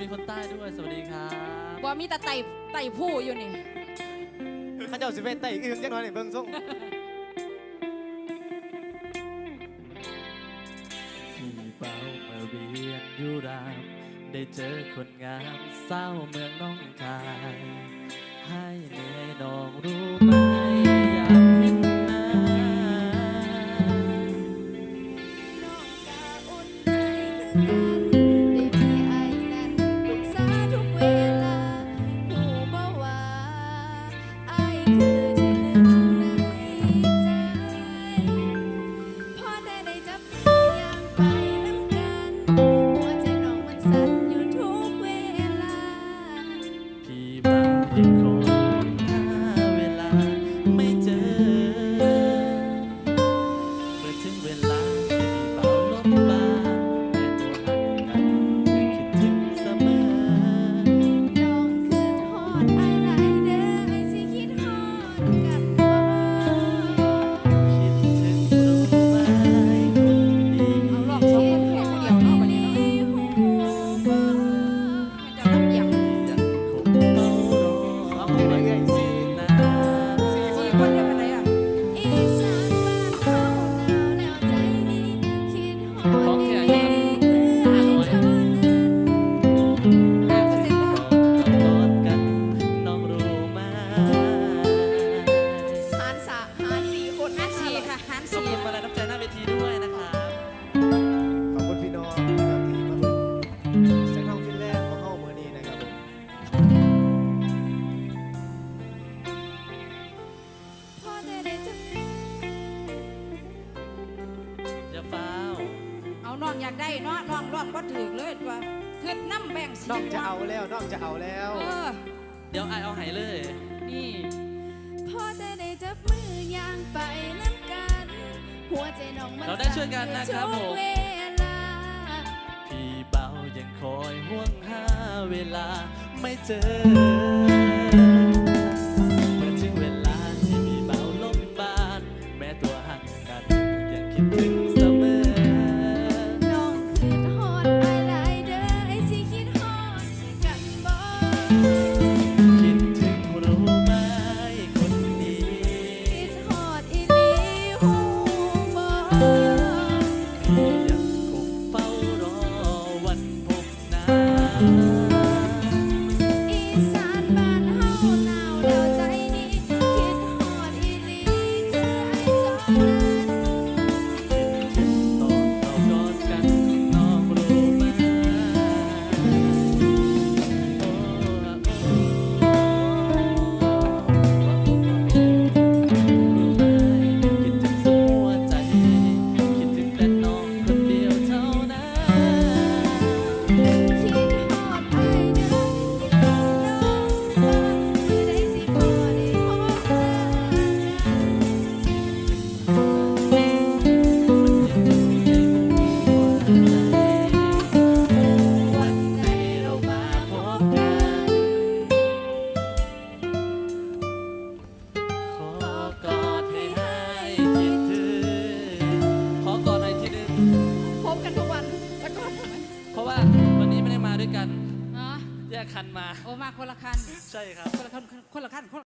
มีคนใต้ด้วย สวัสดีครับว่ามีแต่ไต่ไต่ผู้อยู่นี่ ข้าเจ้าสิไปไต่อื่นจังหน่อยนี่เบิ้งส่งที่เป้ามื่อเรียนยูรามได้เจอคนงามเศร้าเมืองน้องคาย ให้เหนื่อยน้องรู้ไหม 好。ากได้เนาะน้องรองก็ถือเลยว่าคือน้ำแบ่งสีน้องจะเอาแล้วน้องจะเอาแล้วเดี๋ยวไอเอาใหายเลย นี่ พอจะได้จับมือยางไปน้ำกัน หัวใจน้องมันเราได้ช่วยกันนะครับผมเวาพี่เบายังคอยห่วงหาเวลาไม่เจอถึงเวลาที่พี่เบาลงบาน แม้ตัวห่างกันยังคิดถึงันมา โอ้มาคนละคันใช่ครับ คนละคันคนละคันคน